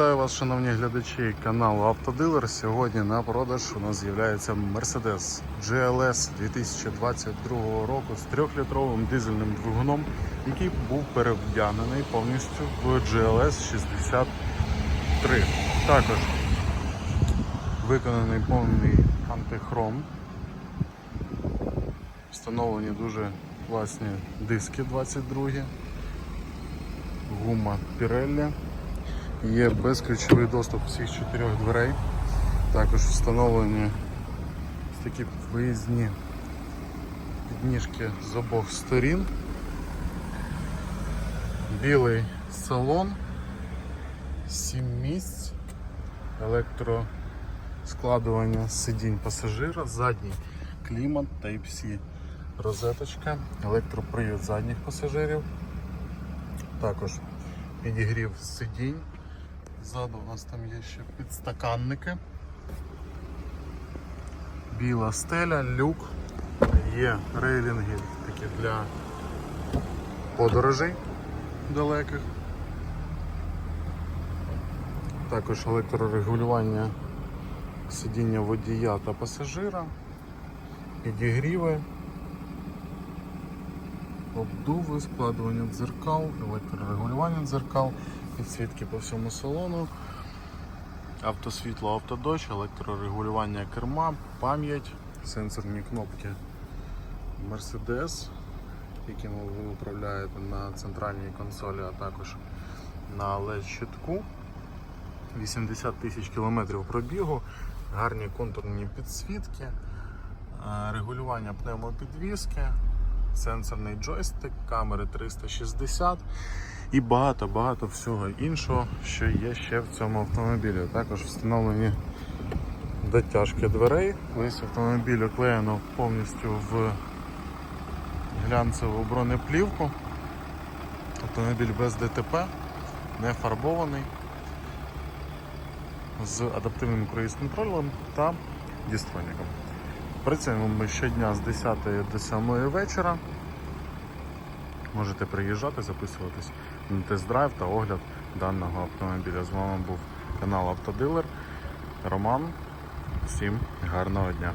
Вітаю вас, шановні глядачі каналу Автодилер. Сьогодні на продаж у нас з'являється Mercedes GLS 2022 року з 3-літровим дизельним двигуном, який був перевдягнений повністю в GLS 63. Також виконаний повний антихром. Встановлені дуже класні диски 22, гума Pirelli. Є безключовий доступ всіх чотирьох дверей. Також встановлені такі виїзні підніжки з обох сторін. Білий салон, 7 місць, електроскладування сидінь пасажира, задній клімат, Type-C розеточка, електропривід задніх пасажирів, також підігрів сидінь. Ззаду у нас там є ще підстаканники. Біла стеля, люк, є рейлінги такі для подорожей далеких. Також електрорегулювання сидіння водія та пасажира, підігріви, обдуви, складування дзеркал, електрорегулювання дзеркал, підсвітки по всьому салону, автосвітло, автодощ, електрорегулювання керма, пам'ять, сенсорні кнопки Mercedes, якими ви управляєте на центральній консолі, а також на LED щитку. 80 тисяч кілометрів пробігу, гарні контурні підсвітки, е, регулювання пневмопідвіски, сенсорний джойстик, камери 360 і багато-багато всього іншого, що є ще в цьому автомобілі. Також встановлені дотяжки дверей. Весь автомобіль оклеєно повністю в глянцеву бронеплівку. Автомобіль без ДТП, не фарбований, з адаптивним круїз-контролем та дістроніком. Працюємо ми щодня з 10 до 7 вечора. Можете приїжджати, записуватись на тест-драйв та огляд даного автомобіля. З вами був канал Автодилер. Роман. Всім гарного дня!